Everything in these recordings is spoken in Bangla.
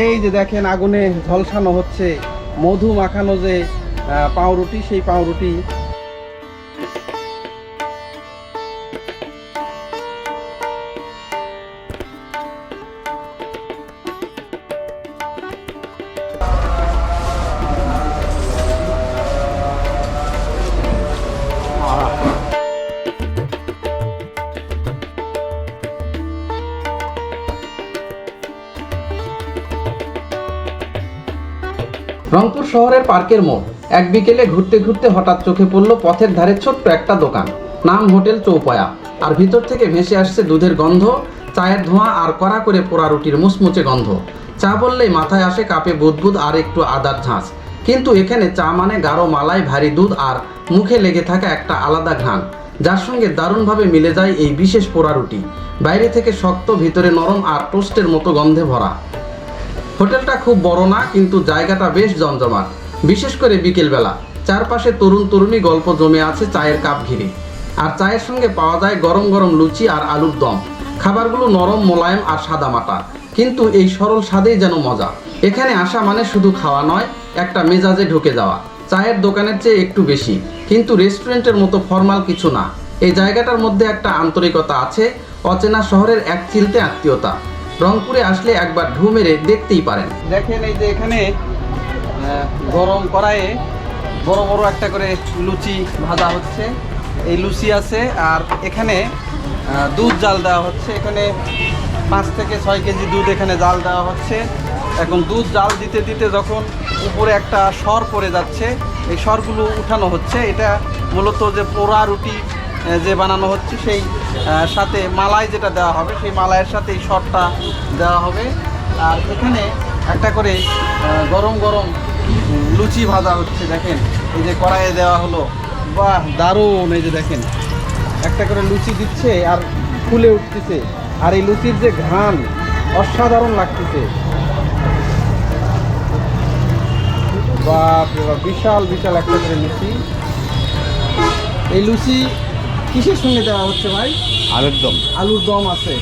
এই যে দেখেন আগুনে ঝলসানো হচ্ছে মধু মাখানো যে পাউরুটি সেই পাউরুটি রংপুর শহরের পার্কের মোড়। এক বিকেলে ঘুরতে ঘুরতে হঠাৎ চোখে পড়ল পথের ধারে ছোট্ট একটা দোকান। নাম হোটেল চৌপয়া। আর ভিতর থেকে ভেসে আসছে দুধের গন্ধ, চায়ের ধোঁয়া আর কড়া করে পোড়া রুটির মুচমুচে গন্ধ। চা বললেই মাথায় আসে কাপে বুদবুদ আর একটু আদার ঝাঁস কিন্তু এখানে চা মানে গাঢ় মালাই, ভারী দুধ আর মুখে লেগে থাকা একটা আলাদা ঘ্রাণ। যার সঙ্গে দারুণভাবে মিলে যায় এই বিশেষ পোড়া রুটি। বাইরে থেকে শক্ত, ভিতরে নরম আর টোস্টের মতো গন্ধে ভরা। হোটেলটা খুব বড় না, কিন্তু জায়গাটা বেশ জমজমাট। বিশেষ করে বিকেলবেলা। চারপাশে তরুণ তরুণী গল্প জমে আছে চায়ের কাপ ঘিরে। আর চায়ের সঙ্গে পাওয়া যায় গরম গরম লুচি আর আলুর দম। খাবারগুলো নরম, মোলায়েম আর সাদা মাটা। কিন্তু এই সরল স্বাদেই যেন মজা। এখানে আসা মানে শুধু খাওয়া নয়, একটা মেজাজে ঢুকে যাওয়া। চায়ের দোকানের চেয়ে একটু বেশি। কিন্তু রেস্টুরেন্টের মতো ফর্মাল কিছু না। এই জায়গাটার মধ্যে একটা আন্তরিকতা আছে, অচেনা শহরের এক চিলতে আত্মীয়তা। রংপুরে আসলে একবার ঢু মেরে দেখতেই পারেন। দেখেন এই যে এখানে গরম কড়াইয়ে বড় বড় একটা করে লুচি ভাজা হচ্ছে। এই লুচি আছে আর এখানে দুধ জাল দেওয়া হচ্ছে। এখানে পাঁচ থেকে ছয় কেজি দুধ এখানে জাল দেওয়া হচ্ছে। এখন দুধ জাল দিতে দিতে যখন উপরে একটা সর পড়ে যাচ্ছে, এই সরগুলো উঠানো হচ্ছে। এটা মূলত যে পোড়া রুটি যে বানানো হচ্ছে সেই সাথে মালাই যেটা দেওয়া হবে সেই মালাইয়ের সাথে এই শটটা দেওয়া হবে। আর এখানে একটা করে গরম গরম লুচি ভাজা হচ্ছে দেখেন। এই যে কড়াইয়ে দেওয়া হলো। বাহ দারুণ এই যে দেখেন। একটা করে লুচি দিচ্ছে আর ফুলে উঠতেছে। আর এই লুচির যে ঘ্রাণ অসাধারণ লাগতেছে। বাপ, বিশাল বিশাল একটা করে লুচি। এই লুচি কিসের সঙ্গে দেওয়া হচ্ছে ভাই? আলুর দম। আলুর দম আছে।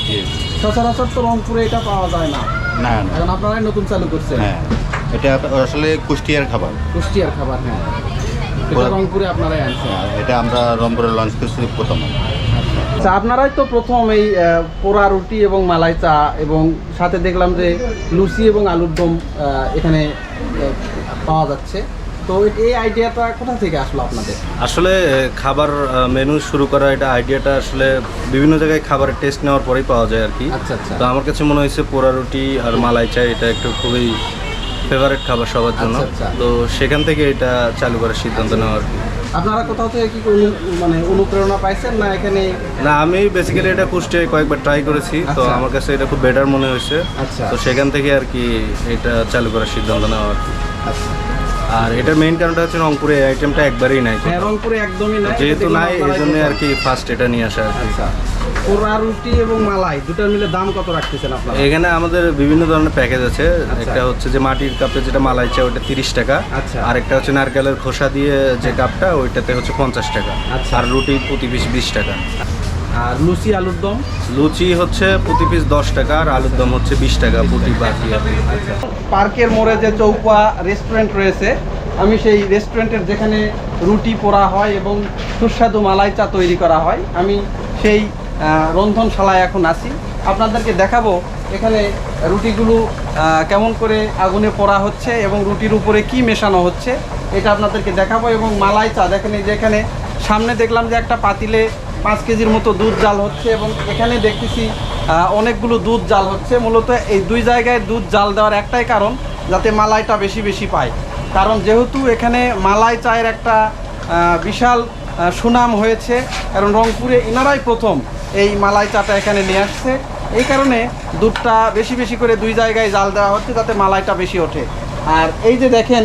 সচরাচর তো রংপুরে এটা পাওয়া যায় না। না এখন আপনারাই নতুন চালু করছেন। হ্যাঁ। এটা আসলে কুষ্টিয়ার খাবার। কুষ্টিয়ার খাবার হ্যাঁ। এটা রংপুরে আপনারাই আনছেন। হ্যাঁ, এটা আমরা রংপুরে লঞ্চ করছি প্রথম। আচ্ছা আপনারাই তো প্রথম এই পোড়া রুটি এবং মালাই চা এবং সাথে দেখলাম যে লুচি এবং আলুর দম এখানে পাওয়া যাচ্ছে। তো এই আইডিয়াটা কোথা থেকে আসলো আপনাদের? আসলে খাবার মেনু শুরু করা এটা আইডিয়াটা আসলে বিভিন্ন জায়গায় খাবারের টেস্ট নেওয়ার পরেই পাওয়া যায় আর কি। আচ্ছা আচ্ছা। তো আমার কাছে মনে হয়েছে পোড়া রুটি আর মালাই চা এটা একটু খুবই ফেভারিট খাবার সবার জন্য। আচ্ছা, আচ্ছা। তো সেখান থেকে এটা চালু করার সিদ্ধান্ত নেওয়া আর কি। আপনারা কোথাও থেকে কি মানে অনুপ্রেরণা পাইছেন না এখানে? না আমি বেসিক্যালি এটা কুষ্টিয়ায় কয়েকবার ট্রাই করেছি তো আচ্ছা। আমার কাছে এটা খুব বেটার মনে হয়েছে। আচ্ছা। তো সেখান থেকে আর কি এটা চালু করার সিদ্ধান্ত নেওয়া আর কি। আচ্ছা। আর এটার মেইন কারণটা হচ্ছে রংপুরে এই আইটেমটা একবারেই নাই হ্যাঁ, রংপুরে একদমই নাই। যেহেতু নাই এই জন্য আর কি ফার্স্ট এটা নিয়ে আসা আর কি। আচ্ছা। পোড়া রুটি এবং মালাই দুটার মিলে দাম কত রাখতেছেন আপনারা? এখানে আমাদের বিভিন্ন ধরনের প্যাকেজ আছে। আচ্ছা। একটা হচ্ছে যে মাটির কাপে যেটা মালাই চা ওটা তিরিশ টাকা। আচ্ছা। আর একটা হচ্ছে নারকেলের খোসা দিয়ে যে কাপটা ওইটাতে হচ্ছে পঞ্চাশ টাকা। আচ্ছা। আর রুটি প্রতি পিস বিশ টাকা। আর লুচি আলুর দম? লুচি হচ্ছে প্রতি পিস দশ টাকা আর আলুর দম হচ্ছে বিশ টাকা প্রতি বাকি পার্কের মোড়ে যে চৌপা রেস্টুরেন্ট রয়েছে আমি সেই রেস্টুরেন্টের যেখানে রুটি পোড়া হয় এবং সুস্বাদু মালাই চা তৈরি করা হয় আমি সেই রন্ধনশালায় এখন আছি। আপনাদেরকে দেখাবো এখানে রুটিগুলো কেমন করে আগুনে পোড়া হচ্ছে এবং রুটির উপরে কি মেশানো হচ্ছে এটা আপনাদেরকে দেখাবো এবং মালাই চা দেখেন এই যে এখানে সামনে দেখলাম যে একটা পাতিলে পাঁচ কেজির মতো দুধ জাল হচ্ছে এবং এখানে দেখতেছি অনেকগুলো দুধ জাল হচ্ছে। মূলত এই দুই জায়গায় দুধ জাল দেওয়ার একটাই কারণ, যাতে মালাইটা বেশি বেশি পায়। কারণ যেহেতু এখানে মালাই চায়ের একটা বিশাল সুনাম হয়েছে, কারণ রংপুরে ইনারাই প্রথম এই মালাই চাটা এখানে নিয়ে আসছে। এই কারণে দুধটা বেশি বেশি করে দুই জায়গায় জাল দেওয়া হচ্ছে, যাতে মালাইটা বেশি ওঠে। আর এই যে দেখেন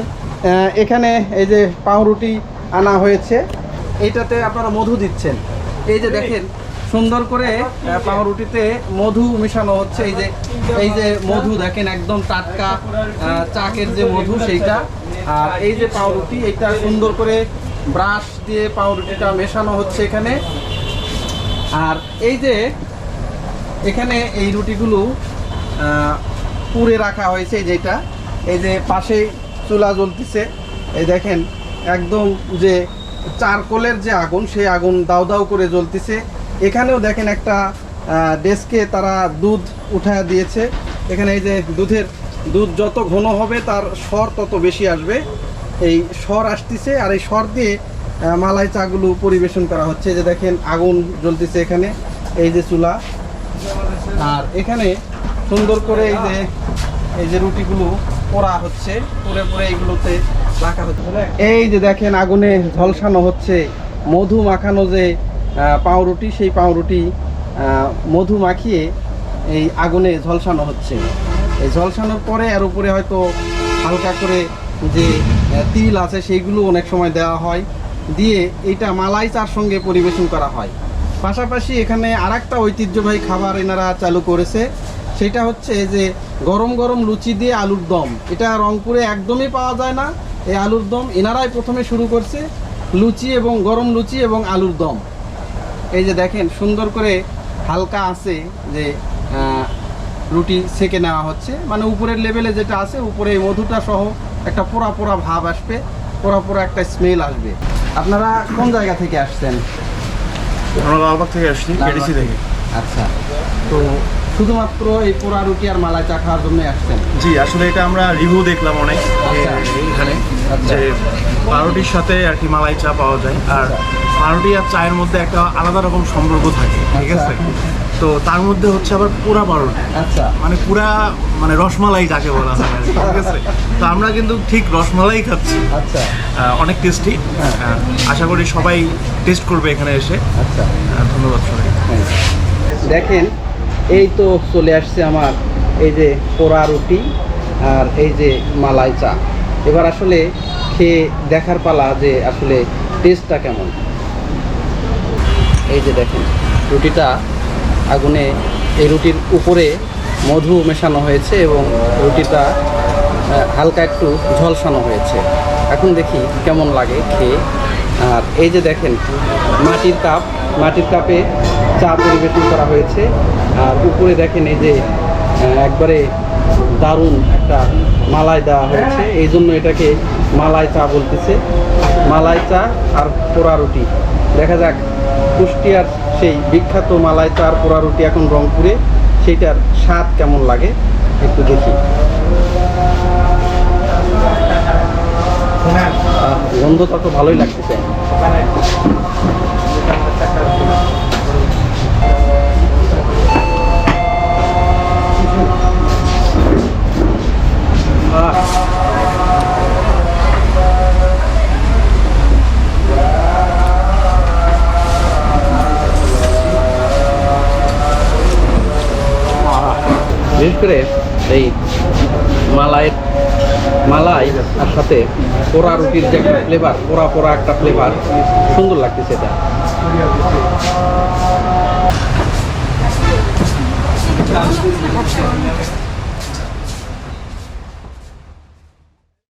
এখানে এই যে পাউরুটি আনা হয়েছে, এইটাতে আপনারা মধু দিচ্ছেন। এই যে দেখেন, সুন্দর করে পাউরুটিতে মধু মেশানো হচ্ছে। এই যে এই যে মধু দেখেন, একদম টাটকা চাকের যে মধু সেইটা। আর এই যে পাউরুটি, এটা সুন্দর করে ব্রাশ দিয়ে পাউরুটিটা মেশানো হচ্ছে এখানে। আর এই যে, এখানে এই রুটিগুলো পুড়ে রাখা হয়েছে যেটা এই যে পাশে চুলা জ্বলতেছে। এই দেখেন, একদম যে চারকোলের যে আগুন, সেই আগুন দাউ দাউ করে জ্বলতেছে। এখানেও দেখেন একটা ডেস্কে তারা দুধ উঠায় দিয়েছে। এখানে এই যে দুধের, দুধ যত ঘন হবে তার স্বর তত বেশি আসবে। এই স্বর আসতেছে আর এই স্বর দিয়ে মালাই চাগুলো পরিবেশন করা হচ্ছে। যে দেখেন আগুন জ্বলতেছে এখানে, এই যে চুলা। আর এখানে সুন্দর করে এই যে এই যে রুটিগুলো পোড়া হচ্ছে। পুরে পরে এইগুলোতে এই যে দেখেন আগুনে ঝলসানো হচ্ছে, মধু মাখানো যে পাউরুটি, সেই পাউরুটি মধু মাখিয়ে এই আগুনে ঝলসানো হচ্ছে। এই ঝলসানোর পরে এর উপরে হয়তো হালকা করে যে তিল আছে সেইগুলো অনেক সময় দেওয়া হয়। দিয়ে এটা মালাই চার সঙ্গে পরিবেশন করা হয়। পাশাপাশি এখানে আরেকটা ঐতিহ্যবাহী খাবার এনারা চালু করেছে। সেটা হচ্ছে যে গরম গরম লুচি দিয়ে আলুর দম। এটা রংপুরে একদমই পাওয়া যায় না। এই আলুর দম এনারাই প্রথমে শুরু করছে লুচি এবং গরম লুচি এবং আলুর দম। এই যে দেখেন সুন্দর করে হালকা আছে যে রুটি সেকে নেওয়া হচ্ছে। মানে উপরের লেভেলে যেটা আছে উপরে এই মধুটা সহ একটা পোড়া পোড়া ভাব আসবে পোড়া পোড়া একটা স্মেল আসবে। আপনারা কোন জায়গা থেকে আসছেন? আমরা লালবাগ থেকে আসছি কেডিসি থেকে। আচ্ছা। তো শুধুমাত্র এই পোড়া রুটি আর মালাই চা খাওয়ার জন্য আসছেন। জি আসলে এটা আমরা রিভিউ দেখলাম অনেক আচ্ছা। এখানে আচ্ছা। যে পাউরুটির সাথে আর কি মালাই চা পাওয়া যায় আর পাউরুটি আর চায়ের মধ্যে একটা আলাদা রকম সম্পর্ক থাকে ঠিক আচ্ছা। আছে? তো তার মধ্যে হচ্ছে আবার পুরা পাউরুটি। আচ্ছা। মানে পুরা মানে রসমালাই যাকে বলা হয় ঠিক আছে? তো আমরা কিন্তু ঠিক রসমালাই খাচ্ছি। আচ্ছা। অনেক টেস্টি আশা করি সবাই টেস্ট করবে এখানে এসে। আচ্ছা। ধন্যবাদ সবাই দেখেন এই তো চলে আসছে আমার এই যে পোড়া রুটি আর এই যে মালাই চা। এবার আসলে খেয়ে দেখার পালা যে আসলে টেস্টটা কেমন। এই যে দেখেন, রুটিটা আগুনে, এই রুটির উপরে মধু মেশানো হয়েছে এবং রুটিটা হালকা একটু ঝলসানো হয়েছে। এখন দেখি কেমন লাগে খেয়ে। আর এই যে দেখেন, মাটির কাপ, মাটির কাপে চা পরিবেশন করা হয়েছে। আর উপরে দেখেন এই যে একবারে দারুণ একটা মালাই দেওয়া হয়েছে। এই জন্য এটাকে মালাই চা বলতেছে। মালাই চা আর পোড়া রুটি। দেখা যাক, কুষ্টিয়ার সেই বিখ্যাত মালাই চা আর পোড়া রুটি এখন রংপুরে, সেইটার স্বাদ কেমন লাগে? একটু দেখি। গন্ধ গন্ধটা তো ভালোই লাগতেছে। বিশেষ করে এই মালাই মালাই আর সাথে পোড়া রুটির যে একটা ফ্লেভার পোড়া পোড়া একটা ফ্লেভার সুন্দর লাগতেছে এটা